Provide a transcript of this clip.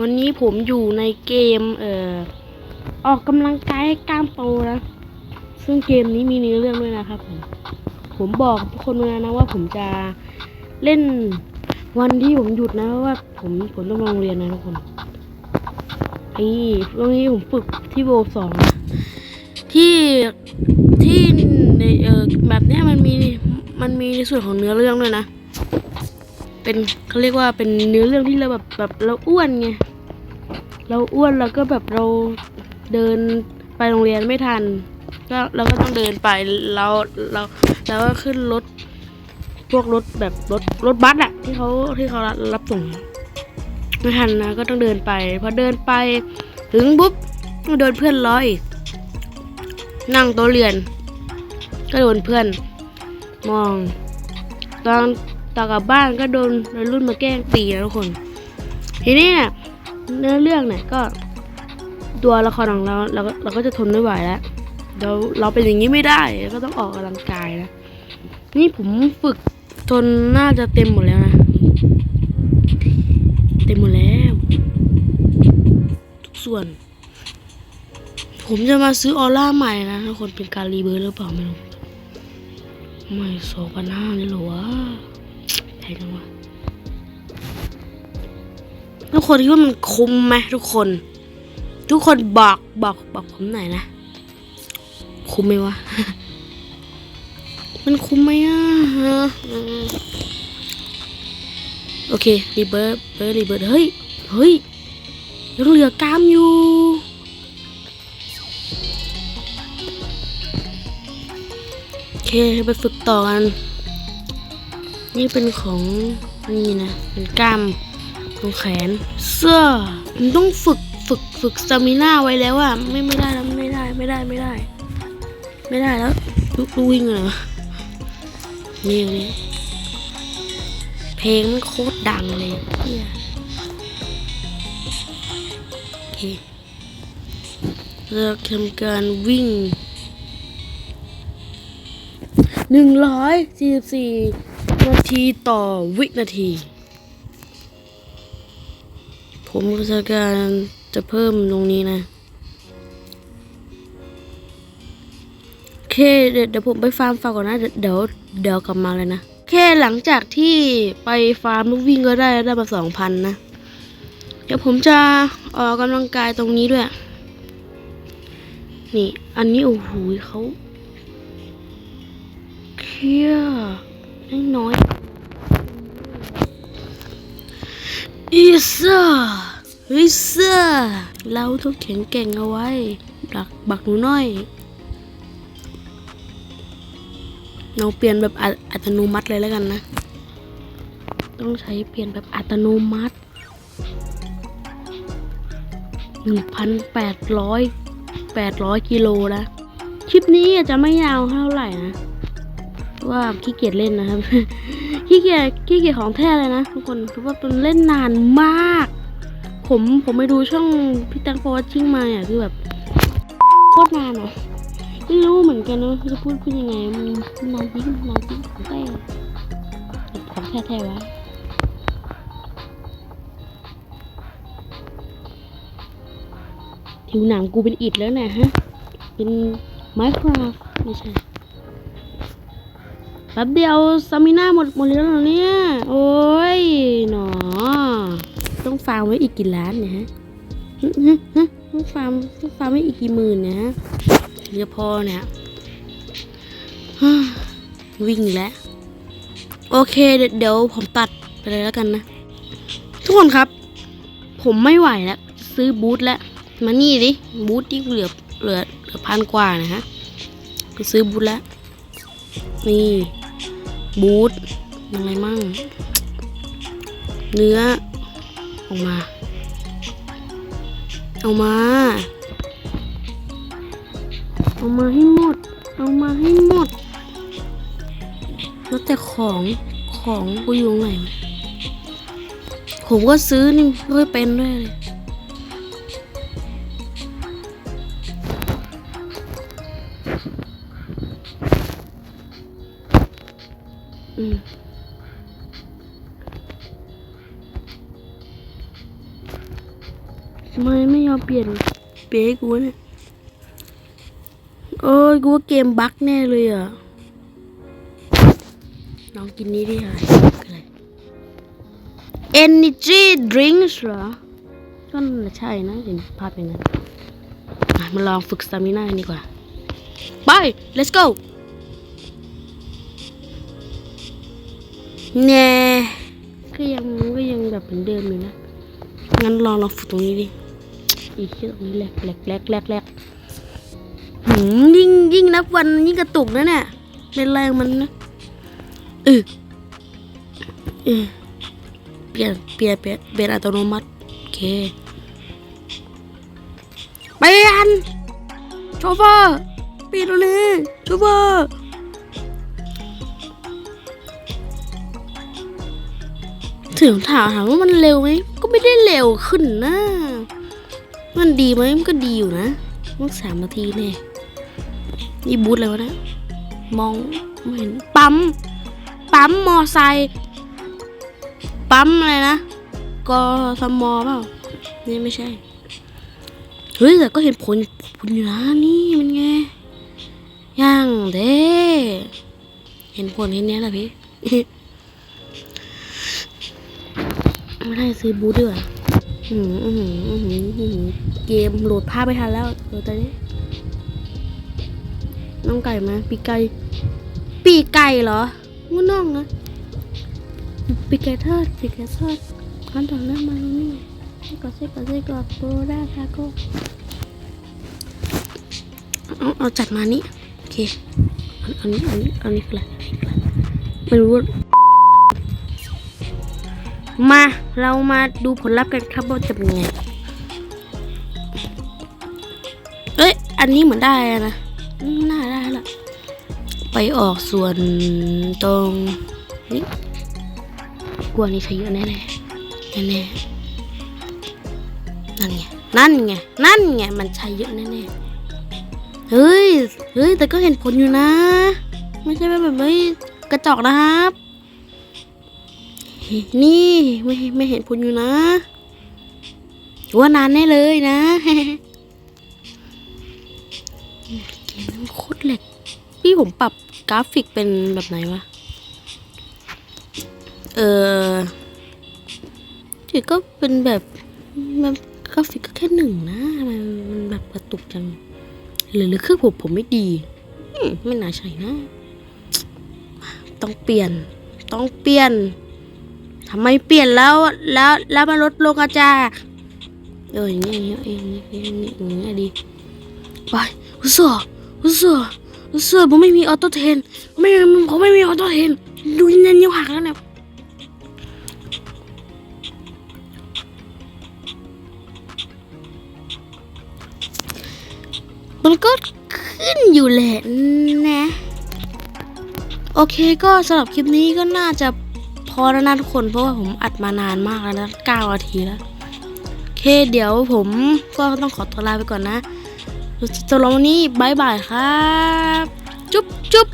วันนี้ผมอยู่ในเกม เอ่อ ออกกำลังกายให้กล้ามโตนะ ซึ่งเกมนี้มีเนื้อเรื่องด้วยนะครับผม ผมบอกทุกคนเลยนะว่าผมจะเล่นวันที่ผมหยุดนะเพราะว่าผมผมต้องมาโรงเรียนนะทุกคนไอ้ตรงนี้ผมฝึกที่โบสองนะที่ที่ในเออแบบนี้มันมีมันมีในส่วนของเนื้อเรื่องด้วยนะ เป็นเขาเรียกว่าเป็นเนื้อเรื่องที่เราแบบแบบเราอ้วนไงเราอ้วนแล้วก็แบบเราเดินไปโรงเรียนไม่ทัน ก็เราก็ต้องเดินไปเราเราเราก็ขึ้นรถพวกรถแบบรถรถบัสอะที่เขาที่เขารับรับส่งไม่ทันนะก็ต้องเดินไป พอเดินไปถึงปุ๊บโดนเพื่อนล้ออีกนั่งโต๊ะเรียน ก็โดนเพื่อน มองตอน ตอกลับบ้านก็โดนวัยรุ่นมาแกล้งตีนะทุกคน ทีนี้เนี่ยเนื้อเรื่องเนี่ยก็ ตัวละครของเราเราก็เราก็จะทนไม่ไหวแล้วเราเราเป็นอย่างนี้ไม่ได้ก็ต้องออกกำลังกายนะนี่ผมฝึกจนน่าจะเต็มหมดแล้วนะ เต็มหมดแล้ว ทุกส่วน ผมจะมาซื้อออร่าใหม่นะทุกคนเป็นการรีเบิร์หรือเปล่าไม่รู้ไม่สองพันห้าเลยหรอวะ แพงจังวะทุกคนคิดว่ามันคุ้มไหมทุกคน ทุกคนบอกบอกบอกผมหน่อยนะ คุ้มไหมวะ มันคุ้มไหมอะโอเครีเบิร์ดเบิร์ดรีเบิร์ดเฮ้ยเฮ้ยยังเหลือกล้ามอยู่โอเคไปฝึกต่อกัน นี่เป็นของนี่นะเป็นกล้ามตรงแขน เสื้อมันต้องฝึกฝึกฝึกสตามิน่าไว้แล้วอะไม่ไม่ได้แล้วไม่ได้ไม่ได้ไม่ได้ ไม่ได้แล้วลุกวิ่งเลยเหรอนี่นี่เพลงมันโคตรดังเลยเฮียโอเคเราทำการวิ่งหนึ่งร้อยสี่สิบสี่ นาทีต่อวินาที ผมก็จะการจะเพิ่มตรงนี้นะ โอเคเดี๋ยวเดผมไปฟาร์มฟาร์มก่อนนะ เดี๋ยวเดี๋ยวเดกลับมาเลยนะโอเคหลังจากที่ไปฟาร์มลูกวิ่งก็ได้ได้มาสองพันนะ เดี๋ยวผมจะออกกำลังกายตรงนี้ด้วย นี่ อันนี้โอ้โหเขาเคี้ย น้อยอีซ่าอีซ่าเราต้องแข็งแกร่งเอาไว้ดักบักหนูน้อยเราเปลี่ยนแบบอัอัตโนมัติเลยแล้วกันนะ ต้องใช้เปลี่ยนแบบอัตโนมัติหนึ่งพันแปดร้อยแปดร้อยกิโลนะ คลิปนี้อาจจะไม่ยาวเท่าไหร่นะ ว่าขี้เกียจเล่นนะครับ ขี้เกียจขี้เกียจของแท้เลยนะทุกคนเพราะว่ามันเล่นนานมาก ผมผมไปดูช่องพี่แตงโฟวัชชิ่งมาเนี่ยคือแบบโคตรนานอะไม่รู้เหมือนกันนะจะพูดพูดยังไงมันนานจริงนานจริงของแท้ของแท้แท้วะผิวหนังกูเป็นอิฐแล้วนะฮะ เป็นไมโครไม่ใช่ แป๊บเดียวซามิน่าหมดหมดแล้วเนี่ย โอ้ยหนอ ต้องฟาร์มไว้อีกกี่ล้านเนี่ยฮะต้องฟาร์มต้องฟาร์มไว้อีกกี่หมื่นเนี่ยฮะเรือพอเนี่ยวิ่งแล้ว โอเคเดี๋ยวเดี๋ยวผมตัดไปเลยแล้วกันนะ ทุกคนครับ ผมไม่ไหวแล้ว ซื้อบูทแล้ว มานี่ดิ บูทที่เหลือเหลือเหลือพันกว่านะฮะ ก็ซื้อบูทแล้วนี่ บูทอะไรมั่ง เนื้อ ออกมา เอามา เอามาให้หมด เอามาให้หมด แล้วแต่ของของกูอยู่งไหน ผมก็ซื้อนี่ไม่ค่อเป็นด้วยเลย อืมทำไมไม่ยอมเปลี่ยนเปลี่ยนให้กูวะเนี่ยโอ้ยกูว่าเกมบั๊กแน่เลยอะน้องกินนี้ดิอะไรอะไร energy drinks เหรอ ก็น่าใช่นะ เห็นภาพอย่างนั้นมาลองฝึกสตามิน่ากันดีกว่า ไป let's go แน่ก็ยังก็ยังแบบเหมือนเดิมอยู่นะ งั้นลองลองฝึกตรงนี้ดิ อีกที่ตรงนี้แหลกแหลกแหลกแหลกแหลกหืมยิ่งยิ่งนับวันยิ่งกระตุกนะเนี่ยเป็นแรงมันนะเออเออเปลี่ยนเปลี่ยนเปลี่ยนเปลี่ยนอัตโนมัติโอเคเปลี่ยนโชเฟอร์เปลี่ยนเลยโชเฟอร์ ถึงถามถามว่ามันเร็วไหม ก็ไม่ได้เร็วขึ้นนะ มันดีไหมมันก็ดีอยู่นะมันสามนาทีเนี่ยนี่บูธอะไรวะนะ มองไม่เห็นปั๊ม ปั๊มมอไซค์ ปั๊มอะไรนะ กสมอเปล่า นี่ไม่ใช่ เฮ้ยแต่ก็เห็นผลผลอยู่นะนี่มันไงย่างเด้เห็นผลเห็นเนี้ยแหละพี่ ไม่ได้ซื้อบูธด้วยอืมอืมอืมอืมเกมโหลดภาพไปทันแล้วเออตอนนี้ น้องไก่ไหมปีไก่ ปีไก่เหรองูน้องนะปีไก่ทอดปีไก่ทอดขั้นตอนเริ่มาแล้วนี่ไส้กรอกไส้กรอกไส้กรอกโบราทาโก้เอาเอาจัดมานี่โอเคอันอันนี้อันนี้อันนี้คืออะไรไม่รู้ มาเรามาดูผลลัพธ์กันครับว่าจะเป็นไง เอ้ย อันนี้เหมือนได้นะ น่าได้ละ ไปออกส่วนตรงนี้กลัวนี่ใช้เยอะแน่แน่แน่แน่นั่นไง นั่นไง นั่นไง มันใช้เยอะแน่แน่เฮ้ย เฮ้ย แต่ก็เห็นผลอยู่นะ ไม่ใช่แบบไม่กระจอกนะครับ นี่ไม่ไม่เห็นผลอยู่นะว่านานแน่เลยนะเกมมันโคตรแหลกพี่ผมปรับกราฟิกเป็นแบบไหนวะ เออที่ก็เป็นแบบแบบกราฟิกก็แค่หนึ่งนะทำไมมันแบบกระตุกจังหรือหรือเครื่องผมผมไม่ดีไม่น่าใช่นะ ต้องเปลี่ยน ต้องเปลี่ยน ทำไมเปลี่ยนแล้วแล้วแล้วมันลดลงอาจารย์เอออย่างเงี้ยอย่างเงี้อย่างเงี้ยอย่างเงี้ยอย่างเงี้ยดีไปอุตส่าอุตส่าอุตส่าผมไม่มีออโต้เทนไม่ผมไม่มีออโต้เทนดูยันนิ้วหักแล้วเนี่ยมันก็ขึ้นอยู่แหละนะ โอเคก็สำหรับคลิปนี้ก็น่าจะ พอแล้วนะทุกคนเพราะว่าผมอัดมานานมากแล้วนะ9นาทีแล้วโอเคเดี๋ยวผมก็ต้องขอตัวลาไปก่อนนะสำหรับวันนี้บายบายครับ จุ๊บจุ๊บ